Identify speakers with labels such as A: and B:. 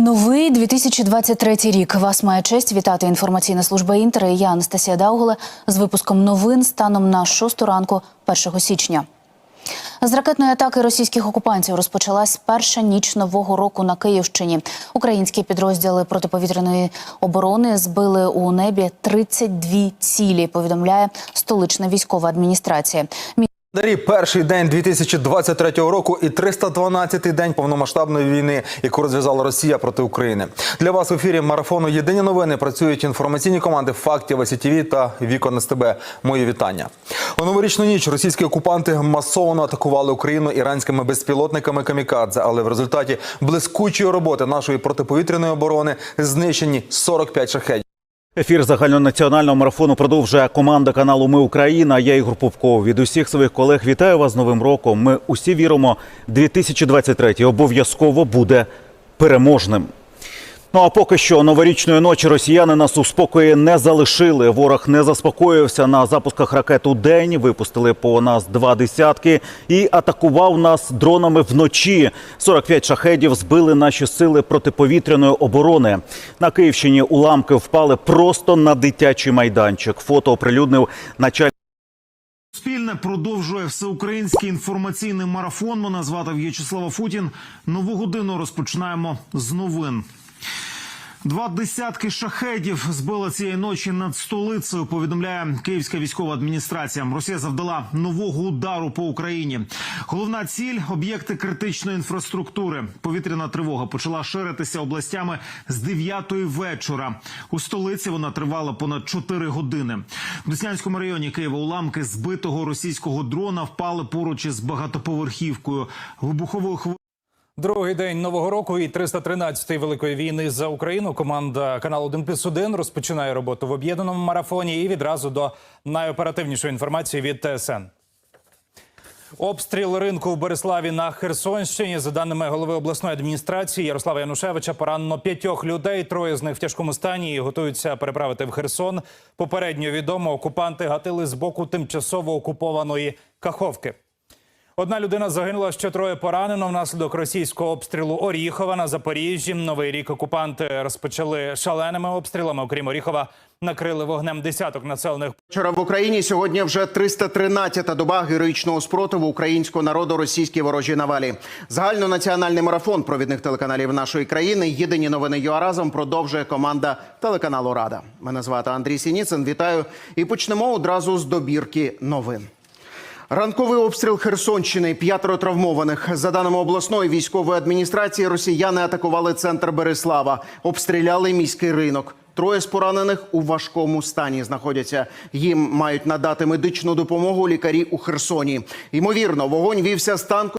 A: Новий 2023 рік. Вас має честь вітати інформаційна служба Інтер. І Я Анастасія Даугле з випуском новин станом на 6 ранку 1 січня. З ракетної атаки російських окупантів розпочалась перша ніч нового року на Київщині. Українські підрозділи протиповітряної оборони збили у небі 32 цілі. Повідомляє столична військова адміністрація.
B: Дарі перший день 2023 року і 312-й день повномасштабної війни, яку розв'язала Росія проти України. Для вас в ефірі марафону Єдині новини працюють інформаційні команди фактів СІТВ та Вікон СТБ. Мої вітання. У новорічну ніч російські окупанти масово атакували Україну іранськими безпілотниками камікадзе, але в результаті блискучої роботи нашої протиповітряної оборони знищені 45 шахедів.
C: Ефір загальнонаціонального марафону продовжує команда каналу Ми Україна. Я Ігор Пупков. Від усіх своїх колег вітаю вас з Новим роком. Ми усі віримо, 2023 обов'язково буде переможним. Ну а поки що новорічної ночі росіяни нас у спокої не залишили. Ворог не заспокоївся на запусках ракет у день. Випустили по нас два десятки і атакував нас дронами вночі. 45 шахедів збили наші сили протиповітряної оборони. На Київщині уламки впали просто на дитячий майданчик. Фото оприлюднив начальник.
D: Спільне продовжує всеукраїнський інформаційний марафон. Мене звати В'ячеслава Футін. Нову годину розпочинаємо з новин. Два десятки шахедів збила цієї ночі над столицею. Повідомляє Київська військова адміністрація. Росія завдала нового удару по Україні. Головна ціль об'єкти критичної інфраструктури. Повітряна тривога почала ширитися областями з 9 вечора. У столиці вона тривала понад 4 години. В Деснянському районі Києва уламки збитого російського дрона впали поруч із багатоповерхівкою. Вибуховою хвилею
E: Другий день нового року і 313-ї великої війни за Україну. Команда каналу 1 плюс 1 розпочинає роботу в об'єднаному марафоні і відразу до найоперативнішої інформації від ТСН. Обстріл ринку в Береславі на Херсонщині. За даними голови обласної адміністрації Ярослава Янушевича, поранено п'ятьох людей. Троє з них в тяжкому стані і готуються переправити в Херсон. Попередньо відомо, окупанти гатили з боку тимчасово окупованої Каховки. Одна людина загинула, ще троє поранено внаслідок російського обстрілу Оріхова на Запоріжжі. Новий рік окупанти розпочали шаленими обстрілами. Окрім Оріхова, накрили вогнем десяток населених
F: Вчора в Україні сьогодні вже 313-та доба героїчного спротиву українського народу російській ворожій навалі. Загальнонаціональний марафон провідних телеканалів нашої країни. Єдині новини ЮА разом продовжує команда телеканалу Рада. Мене звати Андрій Сініцин. Вітаю і почнемо одразу з добірки новин. Ранковий обстріл Херсонщини, п'ятеро травмованих. За даними обласної військової адміністрації, росіяни атакували центр Береслава, обстріляли міський ринок. Троє з поранених у важкому стані знаходяться. Їм мають надати медичну допомогу лікарі у Херсоні. Ймовірно, вогонь вівся з танку.